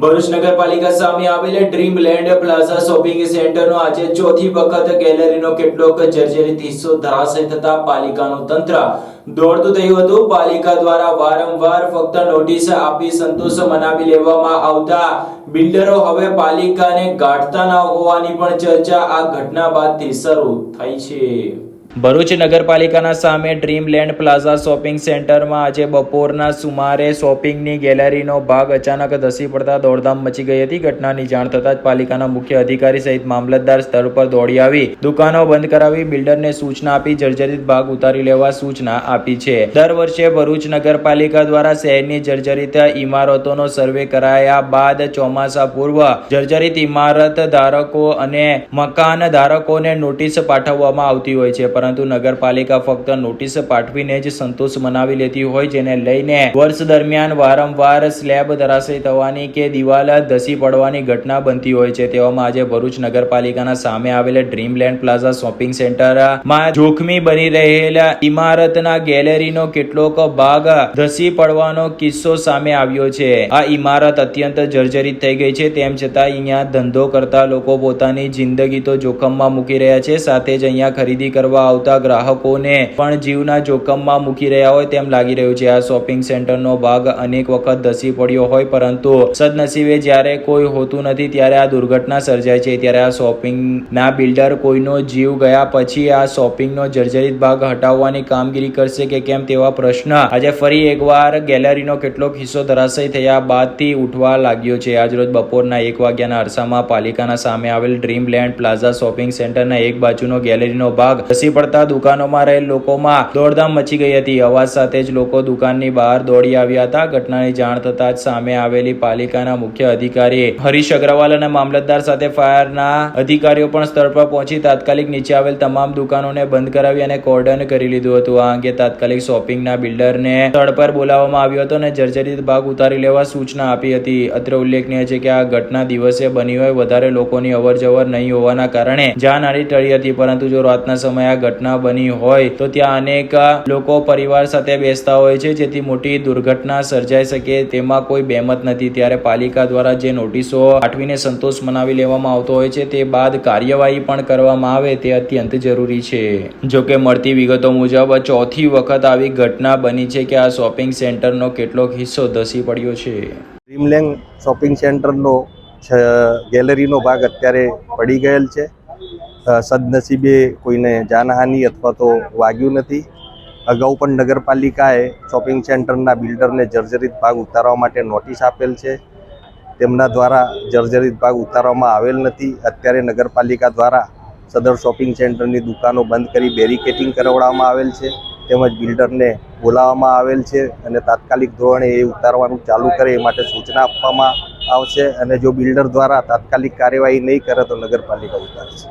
ભરૂચ નગરપાલિકા સામે આવેલ ડ્રીમલેન્ડ પ્લાઝા શોપિંગ સેન્ટરનો આજે ચોથી વખત ગેલેરીનો કેટલોક જર્જરિત હિસ્સો ધરાશય થતા પાલિકાનું તંત્ર દોડતું થયું હતું. પાલિકા દ્વારા વારંવાર ફક્ત નોટિસ આપી સંતોષ મનાવી લેવામાં આવતા બિલ્ડરો હવે પાલિકાને ગાંઠતા ન હોવાની પણ ચર્ચા આ ઘટના બાદથી શરૂ થઈ છે. ભરૂચ નગરપાલિકાના સામે ડ્રીમલેન્ડ પ્લાઝા શોપિંગ સેન્ટરમાં આજે બપોરના સુમારે શોપિંગની ગેલેરીનો ભાગ અચાનક ધસી પડતા દોડધામ મચી ગઈ હતી. ઘટનાની જાણ થતાં જ પાલિકાના મુખ્ય અધિકારી સહિત મામલતદાર સ્થળ પર દોડી આવી. દુકાનો બંધ કરાવી બિલ્ડરને સૂચના આપી જર્જરિત ભાગ ઉતારી લેવા સૂચના આપી છે. દર વર્ષે ભરૂચ નગરપાલિકા દ્વારા શહેરની જર્જરિત ઇમારતોનો સર્વે કરાયા બાદ ચોમાસા પૂર્વ જર્જરિત ઇમારત ધારકો અને મકાન ધારકોને નોટિસ પાઠવવામાં આવતી હોય છે પરંતુ નગરપાલિકા ફક્ત નોટિસ પાઠવીને જ સંતોષ મનાવી લેતી હોય જેને લઈને વર્ષ દરમિયાન વારંવાર સ્લેબ ધરાશય થવાની કે દિવાલ ધસી પડવાની ઘટના બનતી હોય છે. તેવામાં આજે ભરૂચ નગરપાલિકાના સામે આવેલા ડ્રીમલેન્ડ પ્લાઝા શોપિંગ સેન્ટરમાં જોખમી બની રહેલા ઇમારતના ગેલેરીનો કેટલોક ભાગ ધસી પડવાનો કિસ્સો સામે આવ્યો છે. આ ઇમારત અત્યંત જર્જરિત થઈ ગઈ છે. તેમ છતાં અહીંયા ધંધો કરતા લોકો પોતાની જિંદગી તો જોખમમાં મૂકી રહ્યા છે. સાથે જ અહીંયા ખરીદી કરવા આવતા ગ્રાહકોને પણ જીવના જોખમમાં મૂકી રહ્યા હોય તેમ લાગી રહ્યું છે. આ શોપિંગ સેન્ટરનો ભાગ અનેક વખત ધસી પડ્યો હોય, પરંતુ સદનસીબે જ્યારે કોઈ હોતું નથી ત્યારે આ દુર્ઘટના સર્જાય છે. ત્યારે આ શોપિંગના બિલ્ડર કોઈનો જીવ ગયા પછી આ શોપિંગનો જર્જરિત ભાગ હટાવવાની કામગીરી કરશે કે કેમ તેવા પ્રશ્ન આજે ફરી એકવાર ગેલેરીનો કેટલોક હિસ્સો ધરાશય થયા બાદથી ઉઠવા લાગ્યો છે. આજરોજ બપોરના એક વાગ્યાના અરસામાં પાલિકાના સામે આવેલ ડ્રીમલેન્ડ પ્લાઝા શોપિંગ સેન્ટરના એક બાજુનો ગેલેરીનો ભાગ ધસી પડતા દુકાનોમાં રહેલ લોકોમાં દોડધામ મચી ગઈ હતી. અવાજ સાથે જ લોકો દુકાનની બહાર દોડી આવ્યા હતા. ઘટનાની જાણ થતાં જ સામે આવેલી પાલિકાના મુખ્ય અધિકારી હરીશ અગ્રવાલ અને મામલતદાર સાથે ફાયરના અધિકારીઓ પણ સ્થળ પર પહોંચી તાત્કાલિક નીચે આવેલ તમામ દુકાનોને બંધ કરાવી અને કોર્ડન કરી લીધું હતું. આ અંગે તાત્કાલિક શોપિંગના બિલ્ડરને સ્થળ પર બોલાવવામાં આવ્યો હતો અને જર્જરિત ભાગ ઉતારી લેવા સૂચના આપી હતી. અત્રે ઉલ્લેખનીય છે કે આ ઘટના દિવસે બની હોય, વધારે લોકોની અવરજવર નહીં હોવાના કારણે જાનહાની ટળી હતી. પરંતુ જો રાતના સમયે આ ઘટના બની હોય તો ત્યાં અનેક લોકો પરિવાર સાથે બેસતા હોય છે. જેથી મોટી દુર્ઘટના સર્જાઈ શકે તેમાં કોઈ બેમત નથી. ત્યારે પાલિકા દ્વારા જે નોટિસો આઠવીને સંતોષ મનાવી લેવામાં આવતો હોય છે તે બાદ કાર્યવાહી પણ કરવામાં આવે તે અત્યંત જરૂરી છે. જોકે મળતી વિગતો મુજબ, ચોથી વખત આવી ઘટના બની છે કે આ શોપિંગ સેન્ટરનો કેટલોક હિસ્સો ધસી પડ્યો છે. ડ્રીમલેન્ડ શોપિંગ સેન્ટરનો ગેલેરીનો ભાગ અત્યારે પડી ગયેલ છે. સદનસીબે કોઈને જાનહાનિ અથવા તો વાગ્યું નથી. અગાઉ પણ નગરપાલિકાએ શોપિંગ સેન્ટરના બિલ્ડરને જર્જરિત ભાગ ઉતારવા માટે નોટિસ આપેલ છે. તેમના દ્વારા જર્જરિત ભાગ ઉતારવામાં આવેલ નથી. અત્યારે નગરપાલિકા દ્વારા સદર શોપિંગ સેન્ટરની દુકાનો બંધ કરી બેરિકેટિંગ કરાવવામાં આવેલ છે. તેમજ બિલ્ડરને બોલાવવામાં આવેલ છે અને તાત્કાલિક ધોરણે એ ઉતારવાનું ચાલુ કરે એ માટે સૂચના આપવામાં આવશે અને જો બિલ્ડર દ્વારા તાત્કાલિક કાર્યવાહી નહીં કરે તો નગરપાલિકા ઉતારશે